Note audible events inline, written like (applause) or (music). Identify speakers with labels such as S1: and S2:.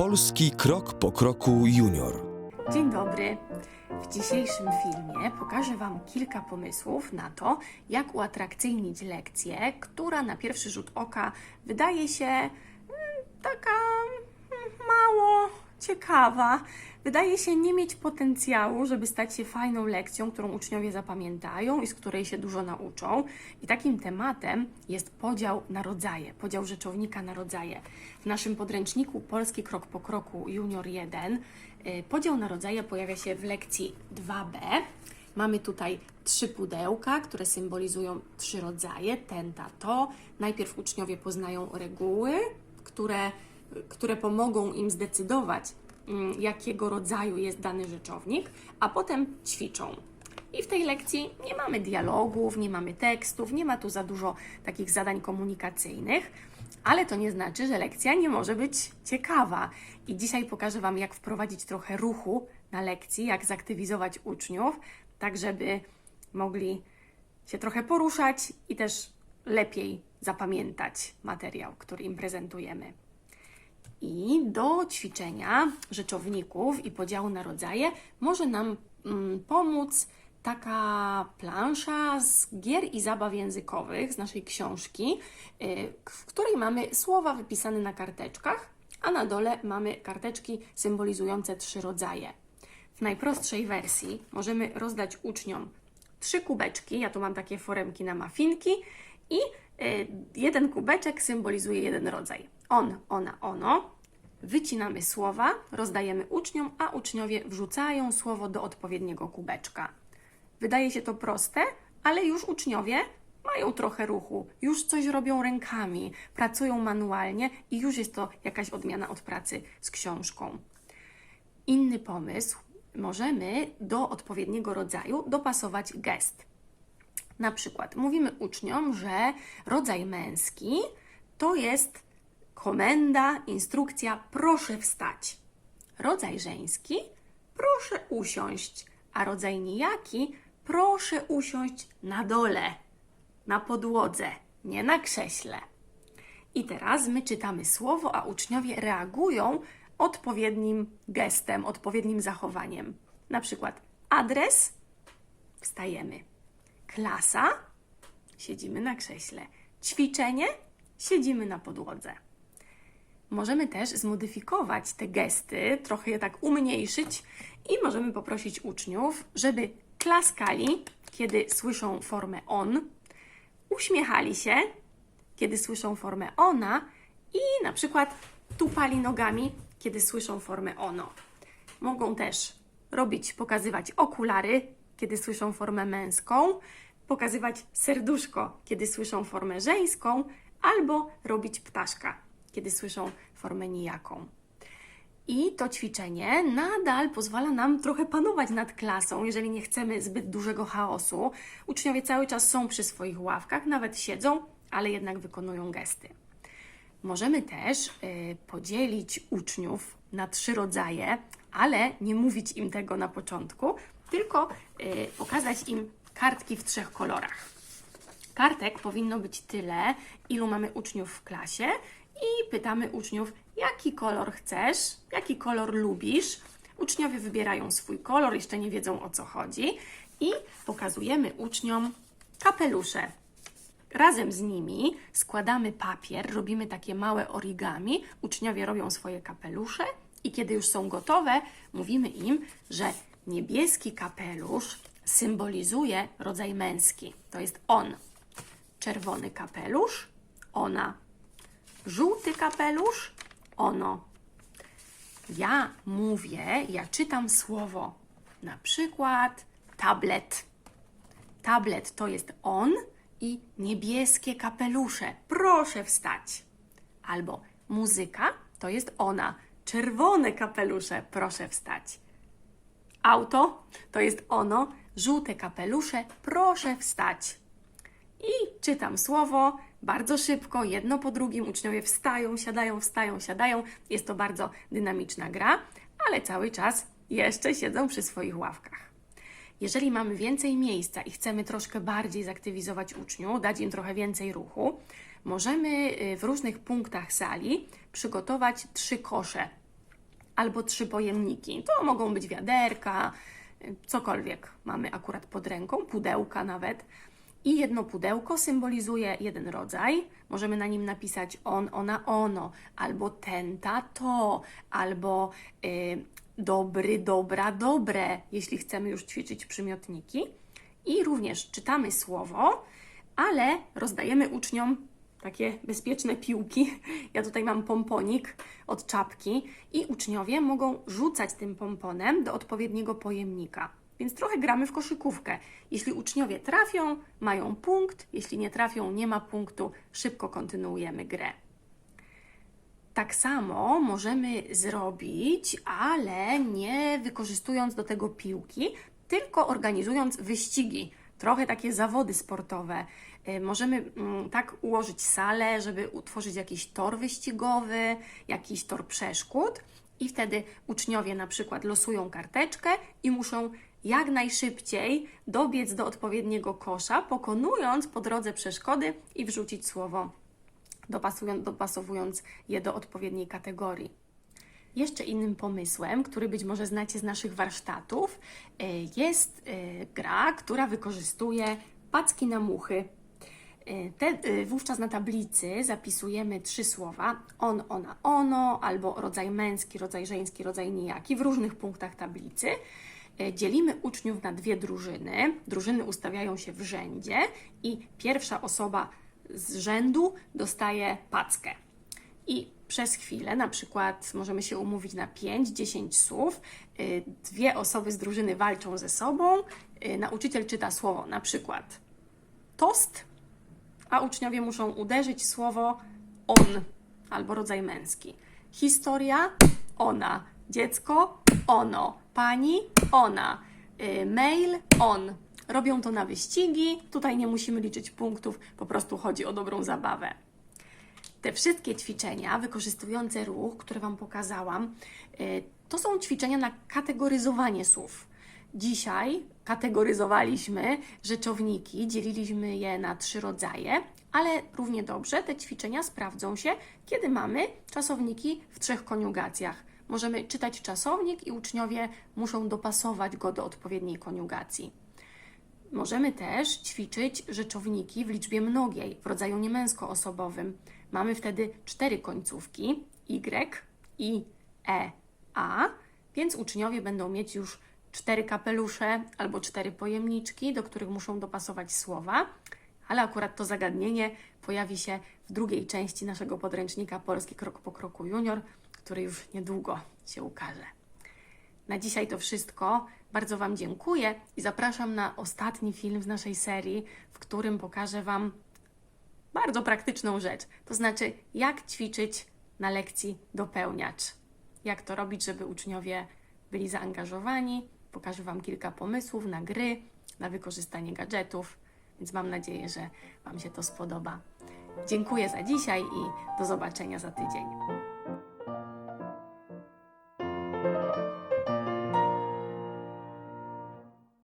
S1: Polski krok po kroku junior.
S2: Dzień dobry. W dzisiejszym filmie pokażę Wam kilka pomysłów na to, jak uatrakcyjnić lekcję, która na pierwszy rzut oka wydaje się mm, taka mm, mało ciekawa. Wydaje się nie mieć potencjału, żeby stać się fajną lekcją, którą uczniowie zapamiętają i z której się dużo nauczą. I takim tematem jest podział na rodzaje, podział rzeczownika na rodzaje. W naszym podręczniku Polski Krok po Kroku Junior 1 y, podział na rodzaje pojawia się w lekcji 2b. Mamy tutaj trzy pudełka, które symbolizują trzy rodzaje, ten, ta, to. Najpierw uczniowie poznają reguły, które, które pomogą im zdecydować, mm, jakiego rodzaju jest dany rzeczownik, a potem ćwiczą. I w tej lekcji nie mamy dialogów, nie mamy tekstów, nie ma tu za dużo takich zadań komunikacyjnych, ale to nie znaczy, że lekcja nie może być ciekawa. I dzisiaj pokażę Wam, jak wprowadzić trochę ruchu na lekcji, jak zaktywizować uczniów, tak żeby mogli się trochę poruszać i też lepiej zapamiętać materiał, który im prezentujemy. I do ćwiczenia rzeczowników i podziału na rodzaje może nam mm, pomóc taka plansza z gier i zabaw językowych z naszej książki, y, w której mamy słowa wypisane na karteczkach, a na dole mamy karteczki symbolizujące trzy rodzaje. W najprostszej wersji możemy rozdać uczniom trzy kubeczki. Ja tu mam takie foremki na mafinki i jeden kubeczek symbolizuje jeden rodzaj. On, ona, ono. Wycinamy słowa, rozdajemy uczniom, a uczniowie wrzucają słowo do odpowiedniego kubeczka. Wydaje się to proste, ale już uczniowie mają trochę ruchu, już coś robią rękami, pracują manualnie i już jest to jakaś odmiana od pracy z książką. Inny pomysł, możemy do odpowiedniego rodzaju dopasować gest. Na przykład mówimy uczniom, że rodzaj męski to jest komenda, instrukcja, proszę wstać. Rodzaj żeński, proszę usiąść, a rodzaj nijaki, proszę usiąść na dole, na podłodze, nie na krześle. I teraz my czytamy słowo, a uczniowie reagują odpowiednim gestem, odpowiednim zachowaniem. Na przykład adres, wstajemy. Klasa, siedzimy na krześle. Ćwiczenie, siedzimy na podłodze. Możemy też zmodyfikować te gesty, trochę je tak umniejszyć i możemy poprosić uczniów, żeby klaskali, kiedy słyszą formę on, uśmiechali się, kiedy słyszą formę ona i na przykład tupali nogami, kiedy słyszą formę ono. Mogą też robić, pokazywać okulary, kiedy słyszą formę męską, pokazywać serduszko, kiedy słyszą formę żeńską, albo robić ptaszka, kiedy słyszą formę nijaką. I to ćwiczenie nadal pozwala nam trochę panować nad klasą, jeżeli nie chcemy zbyt dużego chaosu. Uczniowie cały czas są przy swoich ławkach, nawet siedzą, ale jednak wykonują gesty. Możemy też y, podzielić uczniów na trzy rodzaje, ale nie mówić im tego na początku, tylko y, pokazać im kartki w trzech kolorach. Kartek powinno być tyle, ilu mamy uczniów w klasie, i pytamy uczniów, jaki kolor chcesz, jaki kolor lubisz. Uczniowie wybierają swój kolor, jeszcze nie wiedzą o co chodzi, i pokazujemy uczniom kapelusze. Razem z nimi składamy papier, robimy takie małe origami. Uczniowie robią swoje kapelusze, i kiedy już są gotowe, mówimy im, że niebieski kapelusz symbolizuje rodzaj męski. To jest on. Czerwony kapelusz, ona. Żółty kapelusz, ono. Ja mówię, ja czytam słowo, na przykład tablet. Tablet to jest on i niebieskie kapelusze. Proszę wstać. Albo muzyka to jest ona. Czerwone kapelusze. Proszę wstać. Auto to jest ono. Żółte kapelusze. Proszę wstać. I czytam słowo bardzo szybko, jedno po drugim. Uczniowie wstają, siadają, wstają, siadają. Jest to bardzo dynamiczna gra, ale cały czas jeszcze siedzą przy swoich ławkach. Jeżeli mamy więcej miejsca i chcemy troszkę bardziej zaktywizować uczniów, dać im trochę więcej ruchu, możemy y, w różnych punktach sali przygotować trzy kosze. Albo trzy pojemniki. To mogą być wiaderka, cokolwiek mamy akurat pod ręką, pudełka nawet. I jedno pudełko symbolizuje jeden rodzaj. Możemy na nim napisać on, ona, ono, albo ten, ta, to, albo y, dobry, dobra, dobre, jeśli chcemy już ćwiczyć przymiotniki. I również czytamy słowo, ale rozdajemy uczniom takie bezpieczne piłki. (laughs) Ja tutaj mam pomponik od czapki i uczniowie mogą rzucać tym pomponem do odpowiedniego pojemnika. Więc trochę gramy w koszykówkę. Jeśli uczniowie trafią, mają punkt, jeśli nie trafią, nie ma punktu, szybko kontynuujemy grę. Tak samo możemy zrobić, ale nie wykorzystując do tego piłki, tylko organizując wyścigi, trochę takie zawody sportowe. Y, Możemy mm, tak ułożyć salę, żeby utworzyć jakiś tor wyścigowy, jakiś tor przeszkód, i wtedy uczniowie na przykład losują karteczkę i muszą jak najszybciej dobiec do odpowiedniego kosza, pokonując po drodze przeszkody i wrzucić słowo dopasowując je do odpowiedniej kategorii. Jeszcze innym pomysłem, który być może znacie z naszych warsztatów, y, jest y, gra, która wykorzystuje packi na muchy. Y, Te, wówczas na tablicy zapisujemy trzy słowa: on, ona, ono, albo rodzaj męski, rodzaj żeński, rodzaj nijaki w różnych punktach tablicy. Dzielimy uczniów na dwie drużyny. Drużyny ustawiają się w rzędzie i pierwsza osoba z rzędu dostaje packę. I przez chwilę, na przykład możemy się umówić na 5-10 słów, y, dwie osoby z drużyny walczą ze sobą, y, nauczyciel czyta słowo, na przykład tost, a uczniowie muszą uderzyć słowo on albo rodzaj męski. Historia ona, dziecko ono, pani ona, y, mail on. Robią to na wyścigi, tutaj nie musimy liczyć punktów, po prostu chodzi o dobrą zabawę. Te wszystkie ćwiczenia wykorzystujące ruch, które Wam pokazałam, y, to są ćwiczenia na kategoryzowanie słów. Dzisiaj kategoryzowaliśmy rzeczowniki, dzieliliśmy je na trzy rodzaje, ale równie dobrze te ćwiczenia sprawdzą się, kiedy mamy czasowniki w trzech koniugacjach. Możemy czytać czasownik i uczniowie muszą dopasować go do odpowiedniej koniugacji. Możemy też ćwiczyć rzeczowniki w liczbie mnogiej, w rodzaju niemęskoosobowym. Mamy wtedy cztery końcówki y, i, e, a, więc uczniowie będą mieć już cztery kapelusze albo cztery pojemniczki, do których muszą dopasować słowa, ale akurat to zagadnienie pojawi się w drugiej części naszego podręcznika Polski Krok po Kroku Junior, który już niedługo się ukaże. Na dzisiaj to wszystko. Bardzo Wam dziękuję i zapraszam na ostatni film z naszej serii, w którym pokażę Wam bardzo praktyczną rzecz. To znaczy, jak ćwiczyć na lekcji dopełniacz. Jak to robić, żeby uczniowie byli zaangażowani. Pokażę Wam kilka pomysłów na gry, na wykorzystanie gadżetów, więc mam nadzieję, że Wam się to spodoba. Dziękuję za dzisiaj i do zobaczenia za tydzień.